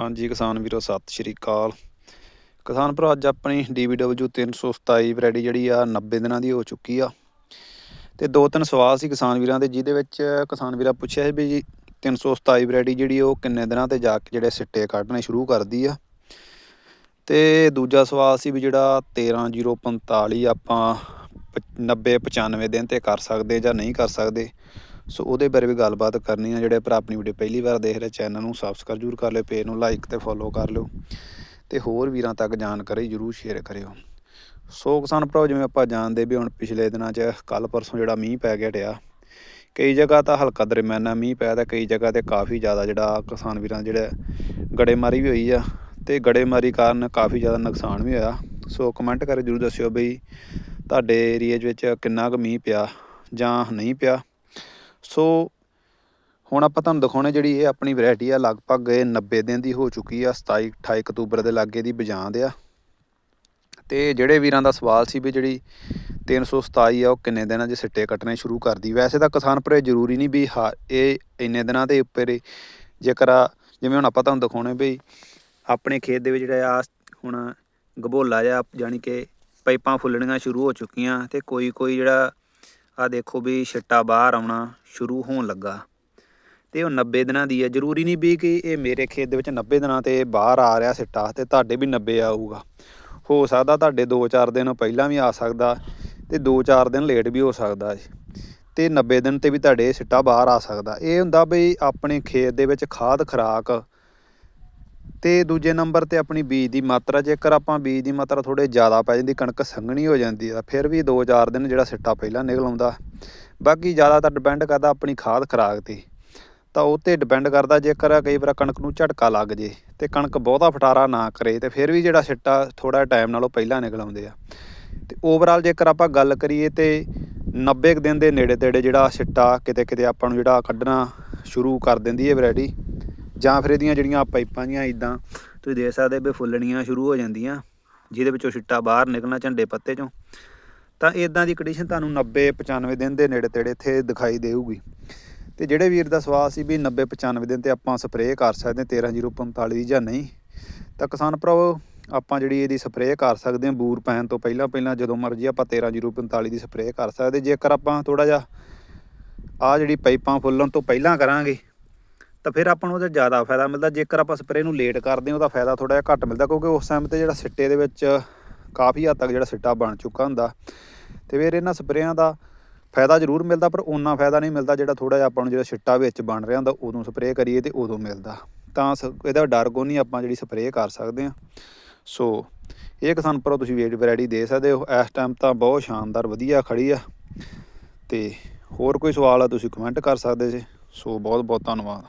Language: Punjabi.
ਹਾਂਜੀ, ਕਿਸਾਨ ਵੀਰੋ, ਸਤਿ ਸ਼੍ਰੀ ਅਕਾਲ। ਕਿਸਾਨ ਭਰਾ, ਅੱਜ ਆਪਣੀ DBW 327 ਵੈਰਾਈਟੀ ਜਿਹੜੀ ਆ 90 ਦਿਨਾਂ ਦੀ ਹੋ ਚੁੱਕੀ ਆ। ਤੇ ਦੋ ਤਿੰਨ ਸਵਾਲ ਸੀ ਕਿਸਾਨ ਵੀਰਾਂ ਦੇ, ਜਿਹਦੇ ਵਿੱਚ ਕਿਸਾਨ ਵੀਰਾਂ ਪੁੱਛਿਆ ਸੀ ਵੀ ਜੀ 327 ਵੈਰਾਈਟੀ ਜਿਹੜੀ ਉਹ ਕਿੰਨੇ ਦਿਨਾਂ ਤੇ ਜਾ ਕੇ ਜਿਹੜੇ ਸਿੱਟੇ ਕੱਢਣੇ ਸ਼ੁਰੂ ਕਰਦੀ ਆ। ਤੇ ਦੂਜਾ ਸਵਾਲ ਸੀ ਵੀ ਜਿਹੜਾ 13045 ਆਪਾਂ 90 95 ਦਿਨ ਤੇ ਕਰ ਸਕਦੇ ਜਾਂ ਨਹੀਂ ਕਰ ਸਕਦੇ। ਸੋ ਉਹਦੇ ਬਾਰੇ ਵੀ ਗੱਲਬਾਤ ਕਰਨੀ ਆ। ਜਿਹੜੇ ਭਰਾ ਆਪਣੀ ਵੀਡੀਓ ਪਹਿਲੀ ਵਾਰ ਦੇਖ ਰਹੇ ਚੈਨਲ ਨੂੰ ਸਬਸਕ੍ਰਾਈਬ ਜ਼ਰੂਰ ਕਰ ਲਿਓ ਪੇਜ ਨੂੰ ਲਾਈਕ ਤੇ ਫੋਲੋ ਕਰ ਲਿਓ। ਤੇ ਹੋਰ ਵੀਰਾਂ ਤੱਕ ਜਾਣਕਾਰੀ ਜ਼ਰੂਰ ਸ਼ੇਅਰ ਕਰਿਓ। ਸੋ ਕਿਸਾਨ ਭਰਾਓ, ਜਿਵੇਂ ਆਪਾਂ ਜਾਣਦੇ ਵੀ ਹੁਣ ਪਿਛਲੇ ਦਿਨਾਂ 'ਚ ਕੱਲ ਪਰਸੋਂ ਜਿਹੜਾ ਮੀਂਹ ਪੈ ਗਿਆ ਟਿਆ ਕਈ ਜਗ੍ਹਾ ਤਾਂ ਹਲਕਾ ਦਰਮਿਆਨਾ ਮੀਂਹ ਪਿਆ ਤਾਂ ਕਈ ਜਗ੍ਹਾ ਤੇ ਕਾਫੀ ਜ਼ਿਆਦਾ ਜਿਹੜਾ ਕਿਸਾਨ ਵੀਰਾਂ ਜਿਹੜਾ ਗੜੇਮਾਰੀ ਵੀ ਹੋਈ ਆ ਤੇ ਗੜੇਮਾਰੀ ਕਾਰਨ ਕਾਫੀ ਜ਼ਿਆਦਾ ਨੁਕਸਾਨ ਵੀ ਹੋਇਆ। ਸੋ ਕਮੈਂਟ ਕਰਕੇ ਜਰੂਰ ਦੱਸਿਓ ਬਈ ਤੁਹਾਡੇ ਏਰੀਆ ਵਿੱਚ ਕਿੰਨਾ ਕੁ ਮੀਂਹ ਪਿਆ ਜਾਂ ਨਹੀਂ ਪਿਆ। ਸੋ ਹੁਣ ਆਪਾਂ ਤੁਹਾਨੂੰ ਦਿਖਾਉਣੇ ਜਿਹੜੀ ਇਹ ਆਪਣੀ ਵੈਰਾਈਟੀ ਆ, ਲਗਭਗ ਇਹ 90 ਦਿਨ ਦੀ ਹੋ ਚੁੱਕੀ ਆ 27 28 ਅਕਤੂਬਰ ਦੇ ਲਾਗੇ ਦੀ ਬਜਾਂਦ ਆ। ਤੇ ਜਿਹੜੇ ਵੀਰਾਂ ਦਾ ਸਵਾਲ ਸੀ ਵੀ ਜਿਹੜੀ 327 ਆ, ਉਹ ਕਿੰਨੇ ਦਿਨਾਂ 'ਚ ਸਿੱਟੇ ਕੱਟਣੇ ਸ਼ੁਰੂ ਕਰਦੀ? ਵੈਸੇ ਤਾਂ ਕਿਸਾਨ ਭਰੇ ਜ਼ਰੂਰੀ ਨਹੀਂ ਵੀ ਹਾਂ, ਇਹ ਇੰਨੇ ਦਿਨਾਂ ਦੇ ਉੱਪਰ ਹੀ ਜੇਕਰ ਆ- ਜਿਵੇਂ ਹੁਣ ਆਪਾਂ ਤੁਹਾਨੂੰ ਦਿਖਾਉਣੇ ਵੀ ਆਪਣੇ ਖੇਤ ਦੇ ਵਿੱਚ ਜਿਹੜਾ ਆ, ਹੁਣ ਗਭੋਲਾ ਜਿਹਾ ਜਾਣੀ ਕਿ ਪਾਈਪਾਂ ਫੁੱਲਣੀਆਂ ਸ਼ੁਰੂ ਹੋ ਚੁੱਕੀਆਂ ਤੇ ਕੋਈ ਕੋਈ ਜਿਹੜਾ ਆ ਦੇਖੋ ਵੀ ਛਿੱਟਾ ਬਾਹਰ ਆਉਣਾ ਸ਼ੁਰੂ ਹੋਣ ਲੱਗਾ। ਤੇ ਉਹ 90 ਦਿਨਾਂ ਦੀ ਹੈ। ਜ਼ਰੂਰੀ ਨਹੀਂ ਵੀ ਕਿ ਇਹ ਮੇਰੇ ਖੇਤ ਦੇ ਵਿੱਚ 90 ਦਿਨਾਂ ਤੇ ਬਾਹਰ ਆ ਰਿਹਾ ਸਿੱਟਾ ਤੇ ਤੁਹਾਡੇ ਵੀ 90 ਆਊਗਾ। ਹੋ ਸਕਦਾ ਤੁਹਾਡੇ 2-4 ਦਿਨ ਪਹਿਲਾਂ ਵੀ ਆ ਸਕਦਾ ਤੇ 2-4 ਦਿਨ ਲੇਟ ਵੀ ਹੋ ਸਕਦਾ ਜੀ ਤੇ 90 ਦਿਨ ਤੇ ਵੀ ਤੁਹਾਡੇ ਸਿੱਟਾ ਬਾਹਰ ਆ ਸਕਦਾ। ਇਹ ਹੁੰਦਾ ਬਈ ਆਪਣੇ ਖੇਤ ਦੇ ਵਿੱਚ ਖਾਦ ਖਰਾਕ ਤੇ ਦੂਜੇ ਨੰਬਰ ਤੇ ਆਪਣੀ ਬੀਜ ਦੀ ਮਾਤਰਾ, ਜੇਕਰ ਆਪਾਂ ਬੀਜ ਦੀ ਮਾਤਰਾ ਥੋੜੇ ਜ਼ਿਆਦਾ ਪੈ ਜਾਂਦੀ, ਕਣਕ ਸੰਘਣੀ ਹੋ ਜਾਂਦੀ ਆ ਫਿਰ ਵੀ 2-4 ਦਿਨ ਜਿਹੜਾ ਸਿੱਟਾ ਪਹਿਲਾਂ ਨਿਕਲ ਆਉਂਦਾ। ਬਾਕੀ ਜ਼ਿਆਦਾਤਰ ਡਿਪੈਂਡ ਕਰਦਾ ਆਪਣੀ ਖਾਦ ਖਰਾਕ ਤੇ। ਤਾਂ ਉਹ ਤੇ ਡਿਪੈਂਡ ਕਰਦਾ ਜੇਕਰ ਕਈ ਵਾਰ ਕਣਕ ਨੂੰ ਝਟਕਾ ਲੱਗ ਜੇ ਤੇ ਕਣਕ ਬਹੁਤਾ ਫਟਾਰਾ ਨਾ ਕਰੇ, ਤੇ ਫਿਰ ਵੀ ਜਿਹੜਾ ਸਿੱਟਾ ਥੋੜਾ ਟਾਈਮ ਨਾਲੋਂ ਪਹਿਲਾਂ ਨਿਕਲ ਆਉਂਦੇ ਆ। ਤੇ ਓਵਰਆਲ ਜੇਕਰ ਆਪਾਂ ਗੱਲ ਕਰੀਏ ਤੇ 90 ਕੁ ਦਿਨ ਦੇ ਨੇੜੇ ਤੇੜੇ ਜਿਹੜਾ ਸਿੱਟਾ ਕਿਤੇ ਕਿਤੇ ਆਪਾਂ ਨੂੰ ਜਿਹੜਾ ਕੱਢਣਾ ਸ਼ੁਰੂ ਕਰ ਦਿੰਦੀ ਹੈ ਵੈਰਾਈਟੀ ਜਾਂ ਫਿਰ ਇਹਦੀਆਂ ਜਿਹੜੀਆਂ ਪਾਈਪਾਂ ਜੀਆਂ ਇਦਾਂ ਤੁਸੀਂ ਦੇਖ ਸਕਦੇ ਵੀ ਫੁੱਲਣੀਆਂ ਸ਼ੁਰੂ ਹੋ ਜਾਂਦੀਆਂ, ਜਿਹਦੇ ਵਿੱਚੋਂ ਛਿੱਟਾ ਬਾਹਰ ਨਿਕਲਣਾ ਝੰਡੇ ਪੱਤੇ ਚੋਂ। ਤਾਂ ਇਦਾਂ ਦੀ ਕੰਡੀਸ਼ਨ ਤੁਹਾਨੂੰ 90 95 ਦਿਨ ਦੇ ਨੇੜੇ ਤੇੜੇ ਇੱਥੇ ਦਿਖਾਈ ਦੇਊਗੀ। ਤੇ ਜਿਹੜੇ ਵੀਰ ਦਾ ਸਵਾਲ ਸੀ ਵੀ 90 95 ਦਿਨ ਤੇ ਆਪਾਂ ਸਪਰੇਅ ਕਰ ਸਕਦੇ ਹਾਂ 13045 ਦੀ ਜਾਂ ਨਹੀਂ, ਤਾਂ ਕਿਸਾਨ ਭਰਾਵੋ, ਆਪਾਂ ਜਿਹੜੀ ਇਹਦੀ ਸਪਰੇਅ ਕਰ ਸਕਦੇ ਹਾਂ ਬੂਰ ਪੈਣ ਤੋਂ ਪਹਿਲਾਂ ਪਹਿਲਾਂ ਜਦੋਂ ਮਰਜ਼ੀ ਆਪਾਂ 13045 ਦੀ ਸਪਰੇਅ ਕਰ ਸਕਦੇ ਜੇਕਰ ਆਪਾਂ ਥੋੜਾ ਜਿਹਾ ਆ ਜਿਹੜੀ ਪਾਈਪਾਂ ਫੁੱਲਣ ਤੋਂ ਪਹਿਲਾਂ ਕਰਾਂਗੇ ਤਾਂ ਫਿਰ ਆਪਾਂ ਨੂੰ ਉਹਦਾ ਜ਼ਿਆਦਾ ਫਾਇਦਾ ਮਿਲਦਾ। ਜੇਕਰ ਆਪਾਂ ਸਪਰੇਅ ਨੂੰ ਲੇਟ ਕਰਦੇ ਹਾਂ, ਉਹਦਾ ਫਾਇਦਾ ਥੋੜਾ ਜਿਹਾ ਘੱਟ ਮਿਲਦਾ, ਕਿਉਂਕਿ ਉਸ ਟਾਈਮ ਤੇ ਜਿਹੜਾ ਸਿੱਟੇ ਦੇ ਵਿੱਚ ਕਾਫੀ ਹੱਦ ਤੱਕ ਜਿਹੜਾ ਸਿੱਟਾ ਬਣ ਚੁੱਕਾ ਹੁੰਦਾ। ਤੇ ਫਿਰ ਇਹਨਾਂ ਸਪਰੇਆਂ ਦਾ ਫਾਇਦਾ ਜ਼ਰੂਰ ਮਿਲਦਾ, ਪਰ ਉਨਾ ਫਾਇਦਾ ਨਹੀਂ ਮਿਲਦਾ ਜਿਹੜਾ ਥੋੜਾ ਜਿਹਾ ਆਪਾਂ ਨੂੰ ਜਿਹੜਾ ਸਿੱਟਾ ਵਿੱਚ ਬਣ ਰਿਹਾ ਹੁੰਦਾ, ਉਦੋਂ ਸਪਰੇਅ ਕਰੀਏ ਤੇ ਉਦੋਂ ਮਿਲਦਾ। ਤਾਂ ਸ- ਇਹਦਾ ਡਰ ਕੋ ਨਹੀਂ, ਆਪਾਂ ਜਿਹੜੀ ਸਪਰੇਅ ਕਰ ਸਕਦੇ ਹਾਂ। ਸੋ, ਇਹ ਕਿਸਾਨ ਭਰਾ ਤੁਸੀਂ ਵੇਟ ਵੈਰਾਈਟੀ ਦੇ ਸਕਦੇ ਹੋ। ਇਸ ਟਾਈਮ ਤਾਂ ਬਹੁਤ ਸ਼ਾਨਦਾਰ, ਵਧੀਆ ਖੜੀ ਆ। ਤੇ ਹੋਰ ਕੋਈ ਸਵਾਲ ਆ, ਤੁਸੀਂ ਕਮੈਂਟ ਕਰ ਸਕਦੇ ਜੇ। ਸੋ ਬਹੁਤ ਬਹੁਤ ਧੰਨਵਾਦ।